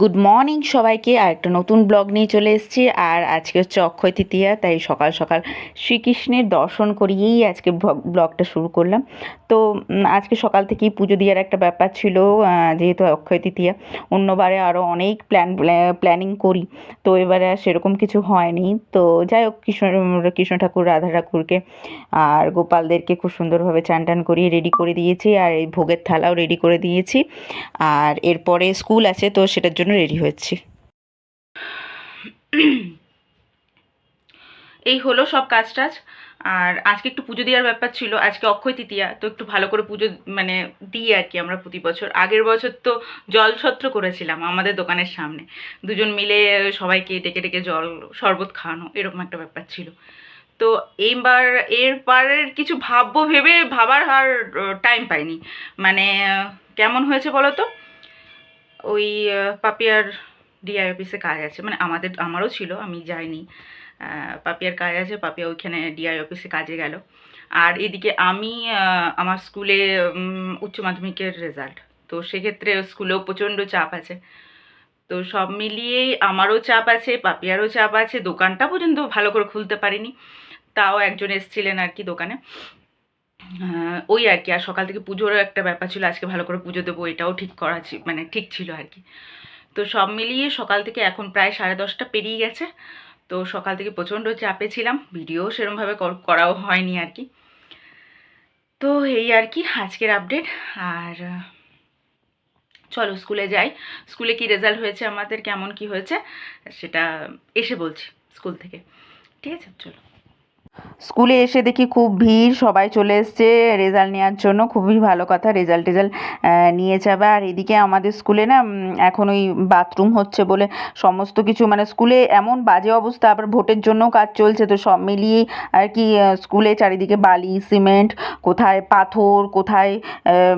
Good morning সবাইকে। আর একটা নতুন ব্লগ নিয়ে চলে এসেছি। আর আজকে হচ্ছে অক্ষয় তৃতীয়া, তাই সকাল সকাল শ্রীকৃষ্ণের দর্শন করিয়েই আজকে ব্লগ- ব্লগটা শুরু করলাম। তো আজকে সকাল থেকেই পুজো দেওয়ার একটা ব্যাপার ছিল যেহেতু অক্ষয় তৃতীয়া। অন্যবারে আরও অনেক প্ল্যান প্ল্যানিং করি। তো এবারে সেরকম কিছু হয়নি। তো যাই হোক, কৃষ্ণ কৃষ্ণ ঠাকুর, রাধা ঠাকুরকে আর গোপালদেরকে খুব সুন্দরভাবে চান টান করিয়ে রেডি করে দিয়েছি। আর এই ভোগের থালাও রেডি করে দিয়েছি। আর এরপরে স্কুল আছে, তো সেটার জন্য রেডি হচ্ছি এই হলো সব কাজ টাজ আর আজকে একটু পুজো দেওয়ার ব্যাপার ছিল। আজকে অক্ষয় তৃতীয়া, তো একটু ভালো করে পুজো মানে দিই আর কি আমরা প্রতি বছর। আগের বছর তো জল ছত্র করেছিলাম আমাদের দোকানের সামনে। দুজন মিলে সবাইকে ডেকে ডেকে জল শরবত খাওয়ানো, এরকম একটা ব্যাপার ছিল। তো এইবার এরপরের কিছু ভাববো, ভেবে ভাবার আর টাইম পাইনি। মানে কেমন হয়েছে বলো তো? ওই পাপিয়ার ডিআই অফিসে কাজ আছে। মানে আমাদের, আমারও ছিল, আমি যাইনি। পাপিয়ার কাজ আছে, পাপিয়া ওইখানে ডিআই অফিসে কাজে গেল। আর এদিকে আমি আমার স্কুলে উচ্চ মাধ্যমিকের রেজাল্ট তো সেক্ষেত্রে স্কুলেও প্রচণ্ড চাপ আছে। তো সব মিলিয়েই আমারও চাপ আছে, পাপিয়ারও চাপ আছে। দোকানটা পর্যন্ত ভালো করে খুলতে পারিনি। তাও একজন এসছিলেন আর কি দোকানে। ওই আর কি। আর সকাল থেকে পুজোরও একটা ব্যাপার ছিল, আজকে ভালো করে পুজো দেবো, এটাও ঠিক করা মানে ঠিক ছিল আর কি। তো সব মিলিয়ে সকাল থেকে এখন প্রায় সাড়ে দশটা পেরিয়ে গেছে। তো সকাল থেকে প্রচণ্ড চাপে ছিলাম, ভিডিও সেরমভাবে করাও হয়নি আর কি। তো এই আর কি, আজকের আপডেট। আর, চলো স্কুলে যাই। স্কুলে কি রেজাল্ট হয়েছে আমাদের, কেমন কি হয়েছে, সেটা এসে বলছি স্কুল থেকে। ঠিক আছে, চলো। স্কুলে এসে দেখি খুব ভিড়, সবাই চলে এসছে রেজাল্ট নেওয়ার জন্য। খুবই ভালো কথা রেজাল্ট টেজাল্ট নিয়ে যাবে। আর এদিকে আমাদের স্কুলে না এখন ওই বাথরুম হচ্ছে বলে সমস্ত কিছু মানে স্কুলে এমন বাজে অবস্থা, আবার ভোটের জন্যও কাজ চলছে, তো সব মিলিয়েই আর কি স্কুলে চারিদিকে বালি, সিমেন্ট, কোথায় পাথর, কোথায়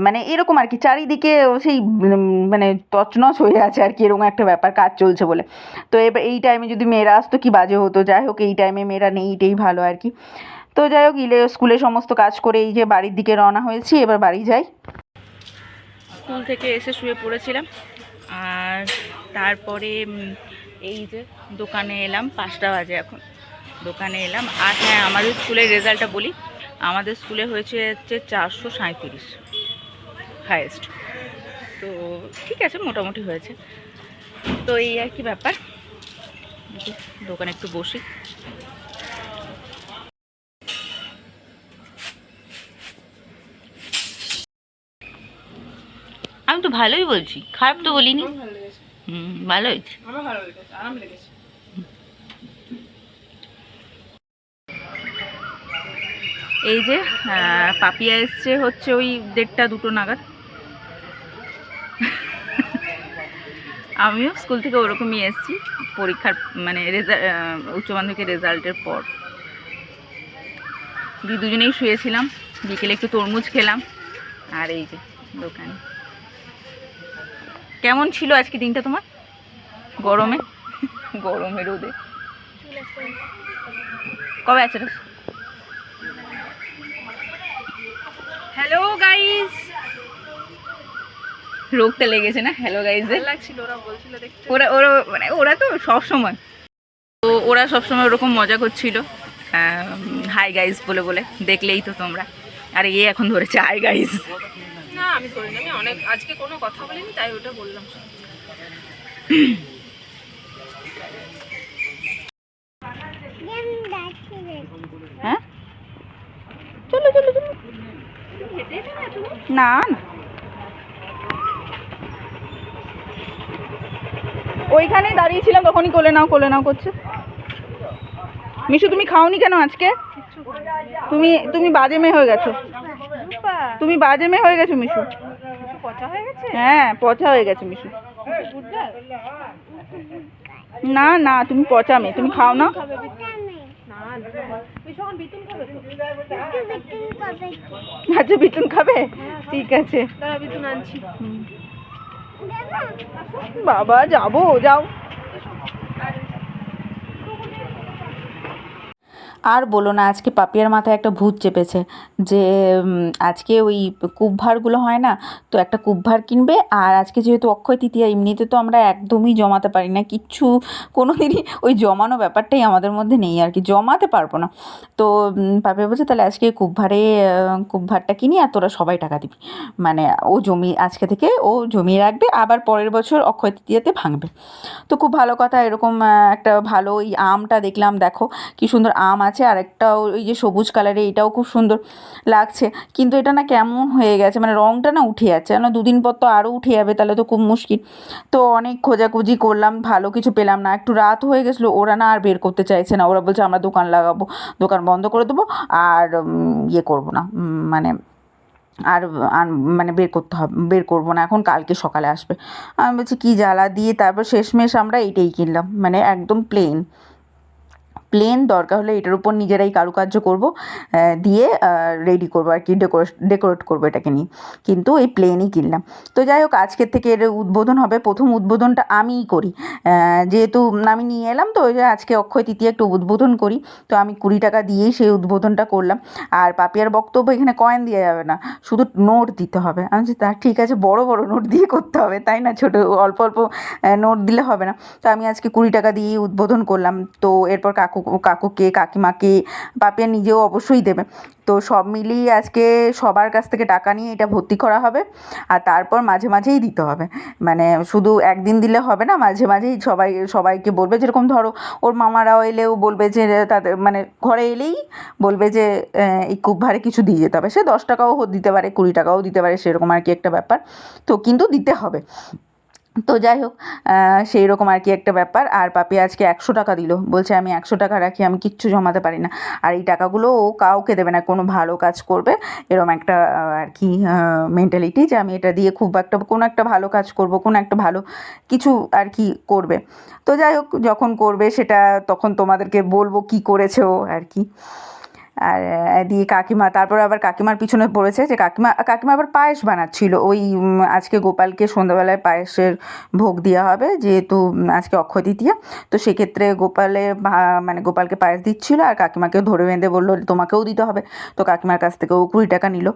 মানে এরকম আর কি, চারিদিকে সেই মানে তছনছ হয়ে আছে আর কি, এরকম একটা ব্যাপার কাজ চলছে বলে। তো এবার এই টাইমে যদি মেয়েরা আসতো, কি বাজে হতো? যাই হোক, এই টাইমে মেয়েরা নেই, এটাই ভালো আর কি। তো যাই হোক, ইলে স্কুলে সমস্ত কাজ করে এই যে বাড়ির দিকে রওনা হয়েছি, এবার বাড়ি যাই। স্কুল থেকে এসে শুয়ে পড়েছিলাম, আর তারপরে এই যে দোকানে এলাম, পাঁচটা বাজে এখন। দোকানে এলাম, আর হ্যাঁ আমাদের স্কুলের রেজাল্টটা বলি। আমাদের স্কুলে হয়েছে হচ্ছে চারশো সাঁইত্রিশ হায়েস্ট তো ঠিক আছে, মোটামুটি হয়েছে। তো এই আর কি ব্যাপার। দোকানে একটু বসি। আমি তো ভালোই বলছি। খারাপ তো বলিনি। হুম ভালো হয়েছে। এই যে পাপিয়া এসছে হচ্ছে ওই দেড়টা দুটো নাগাদ। আমিও স্কুল থেকে ওরকমই এসেছি পরীক্ষার মানে রেজাল্ট উচ্চ মাধ্যমিকের রেজাল্টের পর। দুজনেই শুয়েছিলাম বিকেলে একটু তরমুজ খেলাম আর এই যে দোকানে। কেমন ছিল আজকে দিনটা তোমার? গরমে? গরমে রোদে। কবে আছে? হ্যালো গাইস রোগটা লেগেছে না? হ্যালো ভালো লাগছিল ওরা বলছিল ওরা ওরা মানে ওরা তো সব সময়। তো ওরা সব সময় ওরকম মজা করছিল। হাই গাইজ বলে বলে। দেখলেই তো তোমরা। আর এ এখন ধরেছে হাই গাইজ আমি ধরিনি আমি অনেক, আজকে কোনো কথা বলিনি, তাই ওটা বললাম। হ্যাঁ? চলো চলো না। ওইখানেই দাঁড়িয়েছিলাম, তখনই কোলে নাও কোলে নাও করছে। মিশু, তুমি খাওনি কেন আজকে? তুমি তুমি বাজে মেয়ে হয়ে গেছো। তুমি বাজে মেয়ে হয়ে গেছো মিশু। পচা হয়ে গেছে? হ্যাঁ পচা হয়ে গেছে মিশু। না না তুমি পচা মেয়ে তুমি খাও না। খাবে বিতুন? খাবে আচ্ছা ঠিক আছে। বাবা যাব যাও। আর বলো না আজকে পাপিয়ার মাথায় একটা ভূত চেপেছে যে আজকে ওই কূপভারগুলো হয় না তো একটা কূপভার কিনবে আর আজকে যেহেতু অক্ষয় তৃতীয়া এমনিতে তো আমরা একদমই জমাতে পারি না কিচ্ছু কোনো দিনই ওই জমানো ব্যাপারটাই আমাদের মধ্যে নেই আর কি জমাতে পারব না। তো পাপিয়া বলছে তাহলে আজকে কূপভারে আহ, কূপভারটা কিনি আর তোরা সবাই টাকা দিবি। মানে ও জমি আজকে থেকে ও জমিয়ে রাখবে আবার পরের বছর অক্ষয় তৃতীয়াতে ভাঙবে। তো খুব ভালো কথা এরকম একটা ভালো ওই আমটা দেখলাম দেখো কি সুন্দর আম আছে আর একটা ওই যে সবুজ কালারে এটাও খুব সুন্দর লাগছে। কিন্তু এটা না কেমন হয়ে গেছে মানে রঙটা না উঠে যাচ্ছে। না দুদিন পর তো আরও উঠে যাবে, তাহলে তো খুব মুশকিল। তো অনেক খোঁজাখুঁজি করলাম, ভালো কিছু পেলাম না। একটু রাত হয়ে গেছিল, ওরা না আর বের করতে চাইছে না। ওরা বলছে, আমরা দোকান লাগাবো, দোকান বন্ধ করে দেবো, আর ইয়ে করব না। মানে আর মানে বের করতে হবে, বের করব না। এখন কালকে সকালে আসবে। আমি বলছি, কী জ্বালা দিয়ে? তারপর শেষমেশ আমরা এইটাই কিনলাম মানে একদম প্লেন প্লেন দরকার হলে এটার উপর নিজেরাই কারুকার্য করব দিয়ে রেডি করব আর কি ডেকোরেট ডেকোরেট করব এটাকে নিয়ে। কিন্তু এই প্লেনই কিনলাম। তো যাই হোক, আজকের থেকে এর উদ্বোধন হবে। প্রথম উদ্বোধনটা আমিই করি। যেহেতু আমি নিয়ে এলাম, তো ওই যে আজকে অক্ষয় তৃতীয় একটু উদ্বোধন করি। তো আমি কুড়ি টাকা দিয়েই সেই উদ্বোধনটা করলাম। আর পাপিয়ার বক্তব্য এখানে কয়েন দেওয়া যাবে না, শুধু নোট দিতে হবে। আমি তা ঠিক আছে, বড় বড় নোট দিয়ে করতে হবে, তাই না? ছোটো, অল্প অল্প নোট দিলে হবে না। তো আমি আজকে কুড়ি টাকা দিয়েই উদ্বোধন করলাম। তো এরপর কাকু কাকুকে, কাকিমাকে পাপিয়া নিজেও অবশ্যই দেবে। তো সব মিলিয়ে আজকে সবার কাছ থেকে টাকা নিয়ে এটা ভর্তি করা হবে আর তারপর মাঝে মাঝেই দিতে হবে। মানে শুধু একদিন দিলে হবে না, মাঝে মাঝেই সবাই, সবাইকে বলবে যেরকম ধরো ওর মামারাও এলেও বলবে যে তাদের মানে ঘরে এলেই বলবে যে এই কূপ ভাড়ে কিছু দিয়ে যেতে হবে। সে দশ টাকাও দিতে পারে, কুড়ি টাকাও দিতে পারে, সেরকম আর কি একটা ব্যাপার। তো কিন্তু দিতে হবে। তো যাই হোক সেই রকম আর কি একটা ব্যাপার। আর পাপি আজকে একশো টাকা দিল। বলছে, আমি একশো টাকা রাখি, আমি কিচ্ছু জমাতে পারি না। আর এই টাকাগুলো ও কাউকে দেবে না, কোনো ভালো কাজ করবে। এরকম একটা আর কি মেন্টালিটি যে আমি এটা দিয়ে খুব একটা, কোনো একটা ভালো কাজ করব, কোনো একটা ভালো কিছু আর কি করবে। তো যাই হোক, যখন করবে সেটা, তখন তোমাদেরকে বলব কি করেছে ও আর কি। আর দিয়ে কাকিমা, তারপর আবার কাকিমার পিছনে পড়েছে যে কাকিমা কাকিমা আবার পায়েস বানাচ্ছিল। ওই আজকে গোপালকে সন্ধ্যাবেলায় পায়েসের ভোগ দেওয়া হবে, যেহেতু আজকে অক্ষয় তৃতীয়া তো সেক্ষেত্রে গোপালে মানে গোপালকে পায়েস দিচ্ছিল আর কাকিমাকেও ধরে বেঁধে বলল তোমাকেও দিতে হবে। তো কাকিমার কাছ থেকেও কুড়ি টাকা নিল।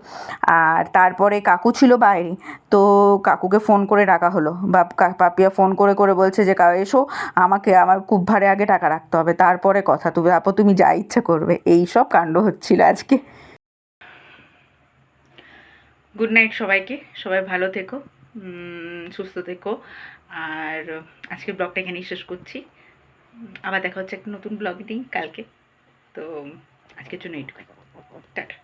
আর তারপরে কাকু ছিল বাইরে, তো কাকুকে ফোন করে ডাকা হলো। বা পাপিয়া ফোন করে করে বলছে যে এসো, আমাকে আমার খুব ভারে আগে টাকা রাখতে হবে। তারপরে কথা তুমি তারপর তুমি যা ইচ্ছা করবে। এই সব কাণ্ড হচ্ছিল আজকে। গুড নাইট সবাইকে, সবাই ভালো থেকো সুস্থ থেকো। আর আজকে ব্লগটা এখানেই শেষ করছি। আবার দেখা হচ্ছে একটা নতুন ব্লগ দিন কালকে। তো আজকের জন্য এইটুকু টাটা।